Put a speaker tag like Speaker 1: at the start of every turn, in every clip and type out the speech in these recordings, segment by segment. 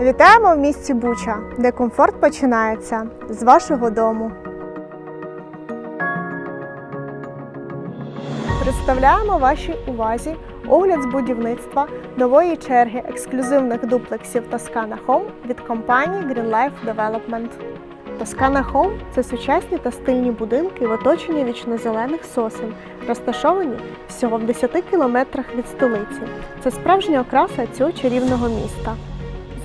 Speaker 1: Вітаємо в місті Буча, де комфорт починається з вашого дому. Представляємо вашій увазі огляд з будівництва нової черги ексклюзивних дуплексів Toscana Home від компанії Green Life Development. Toscana Home – це сучасні та стильні будинки в оточенні вічнозелених сосен, розташовані всього в 10 кілометрах від столиці. Це справжня окраса цього чарівного міста.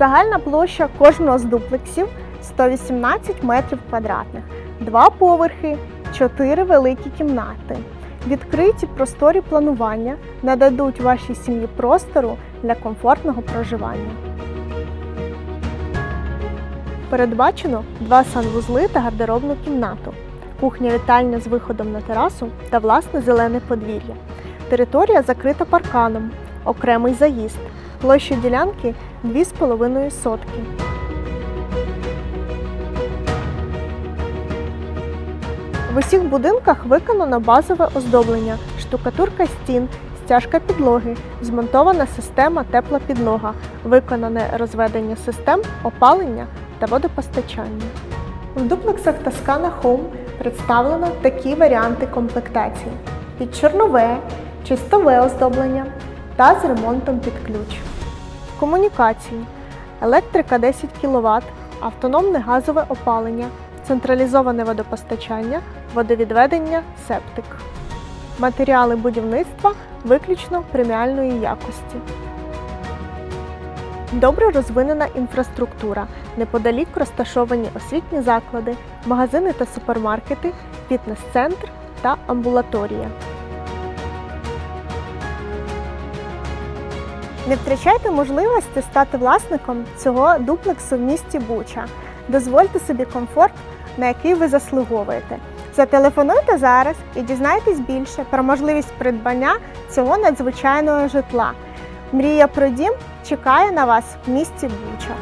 Speaker 1: Загальна площа кожного з дуплексів 118 метрів квадратних, два поверхи, чотири великі кімнати. Відкриті просторі планування нададуть вашій сім'ї простору для комфортного проживання. Передбачено два санвузли та гардеробну кімнату, кухня-вітальня з виходом на терасу та власне зелене подвір'я. Територія закрита парканом, окремий заїзд. Площа ділянки 2,5 сотки. В усіх будинках виконано базове оздоблення, штукатурка стін, стяжка підлоги, змонтована система тепла підлога, виконане розведення систем опалення та водопостачання. В дуплексах Toscana Home представлено такі варіанти комплектації: під чорнове, чистове оздоблення та з ремонтом під ключ. Комунікації, електрика 10 кВт, автономне газове опалення, централізоване водопостачання, водовідведення, септик. Матеріали будівництва виключно преміальної якості. Добре розвинена інфраструктура. Неподалік розташовані освітні заклади, магазини та супермаркети, фітнес-центр та амбулаторія. Не втрачайте можливості стати власником цього дуплексу в місті Буча. Дозвольте собі комфорт, на який ви заслуговуєте. Зателефонуйте зараз і дізнайтесь більше про можливість придбання цього надзвичайного житла. Мрія про дім чекає на вас в місті Буча.